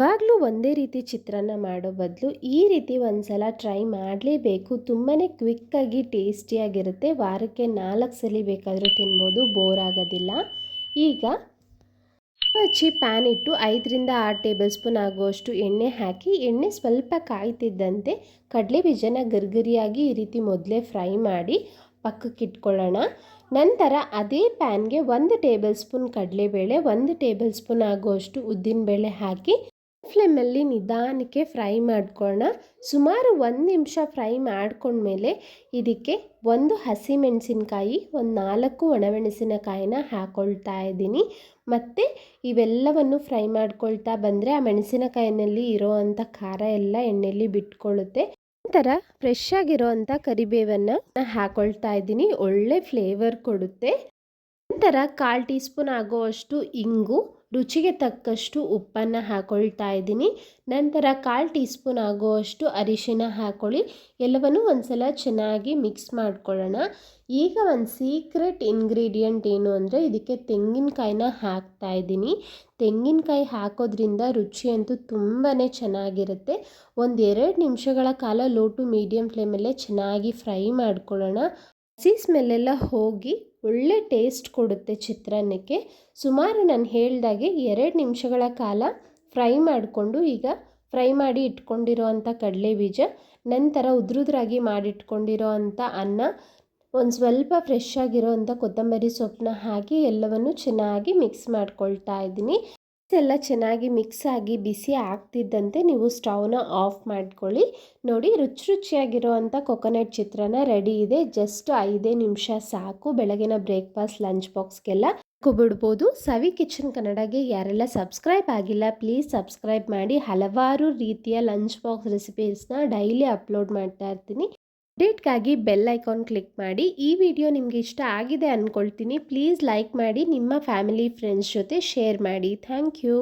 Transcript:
ಯಾವಾಗಲೂ ಒಂದೇ ರೀತಿ ಚಿತ್ರಾನ್ನ ಮಾಡೋ ಬದಲು ಈ ರೀತಿ ಒಂದ್ಸಲ ಟ್ರೈ ಮಾಡಲೇಬೇಕು. ತುಂಬಾ ಕ್ವಿಕ್ಕಾಗಿ ಟೇಸ್ಟಿಯಾಗಿರುತ್ತೆ ವಾರಕ್ಕೆ ನಾಲ್ಕು ಸಲ ಬೇಕಾದರೂ ತಿನ್ಬೋದು. ಬೋರ್ ಆಗೋದಿಲ್ಲ. ಈಗ ಹಚ್ಚಿ ಪ್ಯಾನ್ ಇಟ್ಟು ಐದರಿಂದ ಆರು ಟೇಬಲ್ ಸ್ಪೂನ್ ಆಗುವಷ್ಟು ಎಣ್ಣೆ ಹಾಕಿ, ಎಣ್ಣೆ ಸ್ವಲ್ಪ ಕಾಯ್ತಿದ್ದಂತೆ ಕಡಲೆ ಬೀಜನ ಗರ್ಗರಿಯಾಗಿ ಈ ರೀತಿ ಮೊದಲೇ ಫ್ರೈ ಮಾಡಿ ಪಕ್ಕಕ್ಕೆ ಇಟ್ಕೊಳ್ಳೋಣ. ನಂತರ ಅದೇ ಪ್ಯಾನ್ಗೆ ಒಂದು ಟೇಬಲ್ ಸ್ಪೂನ್ ಕಡಲೆಬೇಳೆ, ಒಂದು ಟೇಬಲ್ ಸ್ಪೂನ್ ಆಗುವಷ್ಟು ಉದ್ದಿನಬೇಳೆ ಹಾಕಿ ಫ್ಲೇಮಲ್ಲಿ ನಿಧಾನಕ್ಕೆ ಫ್ರೈ ಮಾಡ್ಕೊಳ್ಳೋಣ. ಸುಮಾರು ಒಂದು ನಿಮಿಷ ಫ್ರೈ ಮಾಡ್ಕೊಂಡ್ಮೇಲೆ ಇದಕ್ಕೆ ಒಂದು ಹಸಿಮೆಣಸಿನ್ಕಾಯಿ, ಒಂದು ನಾಲ್ಕು ಒಣಮೆಣಸಿನಕಾಯಿನ ಹಾಕ್ಕೊಳ್ತಾ ಇದ್ದೀನಿ. ಮತ್ತು ಇವೆಲ್ಲವನ್ನು ಫ್ರೈ ಮಾಡ್ಕೊಳ್ತಾ ಬಂದರೆ ಆ ಮೆಣಸಿನಕಾಯಿನಲ್ಲಿ ಇರೋ ಅಂಥ ಖಾರ ಎಲ್ಲ ಎಣ್ಣೆಯಲ್ಲಿ ಬಿಟ್ಕೊಳ್ಳುತ್ತೆ. ನಂತರ ಫ್ರೆಶ್ ಆಗಿರೋ ಅಂಥ ಕರಿಬೇವನ್ನು ಹಾಕ್ಕೊಳ್ತಾ ಇದ್ದೀನಿ. ಒಳ್ಳೆ ಫ್ಲೇವರ್ ಕೊಡುತ್ತೆ. ನಂತರ ಕಾಲು ಟೀ ಸ್ಪೂನ್ ಆಗುವಷ್ಟು ಇಂಗು, ರುಚಿಗೆ ತಕ್ಕಷ್ಟು ಉಪ್ಪನ್ನು ಹಾಕೊಳ್ತಾ ಇದ್ದೀನಿ. ನಂತರ ಕಾಲು ಟೀ ಸ್ಪೂನ್ ಆಗುವಷ್ಟು ಅರಿಶಿನ ಹಾಕೊಳ್ಳಿ. ಎಲ್ಲವನ್ನೂ ಒಂದ್ಸಲ ಚೆನ್ನಾಗಿ ಮಿಕ್ಸ್ ಮಾಡ್ಕೊಳ್ಳೋಣ. ಈಗ ಒಂದು ಸೀಕ್ರೆಟ್ ಇಂಗ್ರೀಡಿಯೆಂಟ್ ಏನು ಅಂದರೆ ಇದಕ್ಕೆ ತೆಂಗಿನಕಾಯಿನ ಹಾಕ್ತಾ ಇದ್ದೀನಿ. ತೆಂಗಿನಕಾಯಿ ಹಾಕೋದ್ರಿಂದ ರುಚಿಯಂತೂ ತುಂಬಾ ಚೆನ್ನಾಗಿರುತ್ತೆ. ಒಂದು ಎರಡು ನಿಮಿಷಗಳ ಕಾಲ ಲೋ ಟು ಮೀಡಿಯಮ್ ಫ್ಲೇಮಲ್ಲೇ ಚೆನ್ನಾಗಿ ಫ್ರೈ ಮಾಡ್ಕೊಳ್ಳೋಣ. ಹಸಿ ಸ್ಮೆಲ್ಲೆಲ್ಲ ಹೋಗಿ ಒಳ್ಳೆ ಟೇಸ್ಟ್ ಕೊಡುತ್ತೆ ಚಿತ್ರಾನ್ನಕ್ಕೆ. ಸುಮಾರು ನಾನು ಹೇಳ್ದಾಗೆ ಎರಡು ನಿಮಿಷಗಳ ಕಾಲ ಫ್ರೈ ಮಾಡಿಕೊಂಡು ಈಗ ಫ್ರೈ ಮಾಡಿ ಇಟ್ಕೊಂಡಿರೋವಂಥ ಕಡಲೆ ಬೀಜ, ನಂತರ ಉದ್ರುದ್ರಾಗಿ ಮಾಡಿಟ್ಕೊಂಡಿರೋ ಅಂಥ ಅನ್ನ, ಒಂದು ಸ್ವಲ್ಪ ಫ್ರೆಶ್ ಆಗಿರೋ ಅಂಥ ಕೊತ್ತಂಬರಿ ಸೊಪ್ಪನ್ನ ಹಾಕಿ ಎಲ್ಲವನ್ನು ಚೆನ್ನಾಗಿ ಮಿಕ್ಸ್ ಮಾಡ್ಕೊಳ್ತಾ ಇದ್ದೀನಿ. ಎಲ್ಲ ಚೆನ್ನಾಗಿ ಮಿಕ್ಸ್ ಆಗಿ ಬಿಸಿ ಆಗ್ತಿದ್ದಂತೆ ನೀವು ಸ್ಟವ್ನ ಆಫ್ ಮಾಡ್ಕೊಳ್ಳಿ. ನೋಡಿ ರುಚಿ ರುಚಿಯಾಗಿರೋ ಅಂಥ ಕೊಕೊನಟ್ ಚಿತ್ರಾನ್ನ ರೆಡಿ ಇದೆ. ಜಸ್ಟ್ ಐದೇ ನಿಮಿಷ ಸಾಕು. ಬೆಳಗಿನ ಬ್ರೇಕ್ಫಾಸ್ಟ್, ಲಂಚ್ ಬಾಕ್ಸ್ಗೆಲ್ಲ ಬಿಡ್ಬೋದು ಸವಿ ಕಿಚನ್ ಕನ್ನಡಗೆ ಯಾರೆಲ್ಲ ಸಬ್ಸ್ಕ್ರೈಬ್ ಆಗಿಲ್ಲ, ಪ್ಲೀಸ್ ಸಬ್ಸ್ಕ್ರೈಬ್ ಮಾಡಿ. ಹಲವಾರು ರೀತಿಯ ಲಂಚ್ ಬಾಕ್ಸ್ ರೆಸಿಪೀಸ್ನ ಡೈಲಿ ಅಪ್ಲೋಡ್ ಮಾಡ್ತಾ ಇರ್ತೀನಿ. ಅಪ್ಡೇಟ್ಗಾಗಿ ಬೆಲ್ ಐಕಾನ್ ಕ್ಲಿಕ್ ಮಾಡಿ. ಈ ವಿಡಿಯೋ ನಿಮಗೆ ಇಷ್ಟ ಆಗಿದೆ ಅಂದ್ಕೊಳ್ತೀನಿ ಪ್ಲೀಸ್ ಲೈಕ್ ಮಾಡಿ, ನಿಮ್ಮ ಫ್ಯಾಮಿಲಿ, ಫ್ರೆಂಡ್ಸ್ ಜೊತೆ ಶೇರ್ ಮಾಡಿ. Thank you.